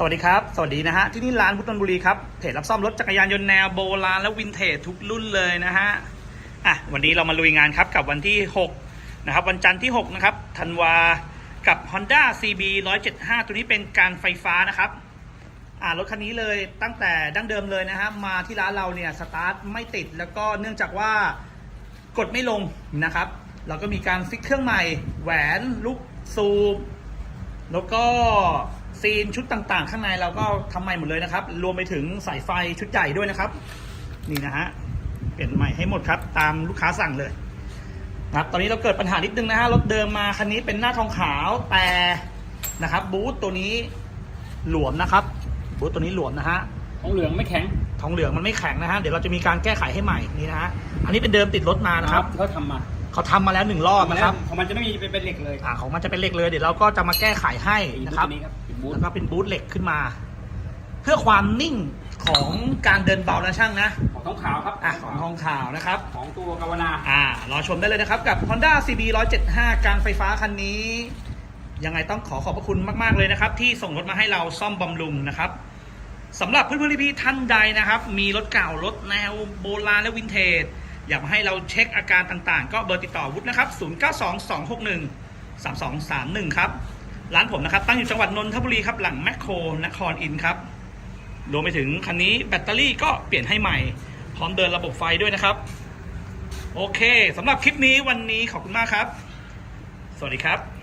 สวัสดีครับ สวัสดีนะฮะ ที่นี่ร้านพุทธนบุรีครับ เพจรับซ่อมรถจักรยานยนต์แนวโบราณและวินเทจทุกรุ่นเลยนะฮะ อะ วันนี้เรามาลุยงานครับกับวันที่ 6 นะครับ วันจันทร์ที่ 6 นะครับ ธันวา กับ Honda CB 175 ตัวนี้เป็นการไฟฟ้านะครับ อ่ารถคันนี้เลยตั้งแต่ดั้งเดิมเลยนะฮะ มาที่ร้านเราเนี่ยสตาร์ทไม่ติด แล้วก็เนื่องจากว่ากดไม่ลงนะครับ เราก็มีการฟิกเครื่องใหม่ แหวน ลูกซูมแล้วก็ ซีนชุดต่างๆ ข้างในเราก็ทำใหม่หมดเลยนะครับ รวมไปถึงสายไฟชุดใหญ่ด้วยนะครับ นี่นะฮะเปลี่ยนใหม่ให้หมดครับ ตามลูกค้าสั่งเลยนะครับตอนนี้เราเกิดปัญหานิดนึงนะฮะรถเดิมมาคันนี้เป็นหน้าทองขาวแต่นะครับ บูธตัวนี้หลวมนะครับ บูธตัวนี้หลวมนะฮะของเหลืองไม่แข็ง ทองเหลืองมันไม่แข็งนะฮะเดี๋ยวเราจะมีการแก้ไขให้ใหม่นี่นะฮะอันนี้เป็นเดิมติดรถมานะครับที่เขาทำมาเขาทำมาแล้วหนึ่งรอบนะครับของมันจะไม่มีเป็นเป็นเหล็กเลยอ่าของมันจะเป็นเหล็กเลยเดี๋ยวเราก็จะมาแก้ไขให้อีกนะครับตัวนี้ครั บเป็นบูทแล้วก็เป็นบูทเหล็กขึ้นมา เพื่อความนิ่งของการเดินเบานะช่างนะของทองขาวครับอะของทองข่าวนะครับ ของตัวกาวนาอ่ารอชมได้เลยนะครับกับ Honda CB 175การไฟฟ้าคันนี้ ยังไงต้องขอขอบพระคุณมาก ๆ เลยนะครับ ที่ส่งรถมาให้เราซ่อมบำรุงนะครับสำหรับเพื่อนๆพี่ๆท่านใดนะครับ มีรถเก่ารถแนวโบราณและวินเทจอยากมาให้เราเช็คอาการต่างๆ ก็เบอร์ติดต่อวุฒินะครับ 092261 3231 ครับ ร้านผมนะครับ ตั้งอยู่จังหวัดนนทบุรีครับ หลังแมคโครนครอินครับ รวมไปถึงคันนี้แบตเตอรี่ก็เปลี่ยนให้ใหม่ พร้อมเดินระบบไฟด้วยนะครับ โอเคสำหรับคลิปนี้วันนี้ขอบคุณมากครับ สวัสดีครับ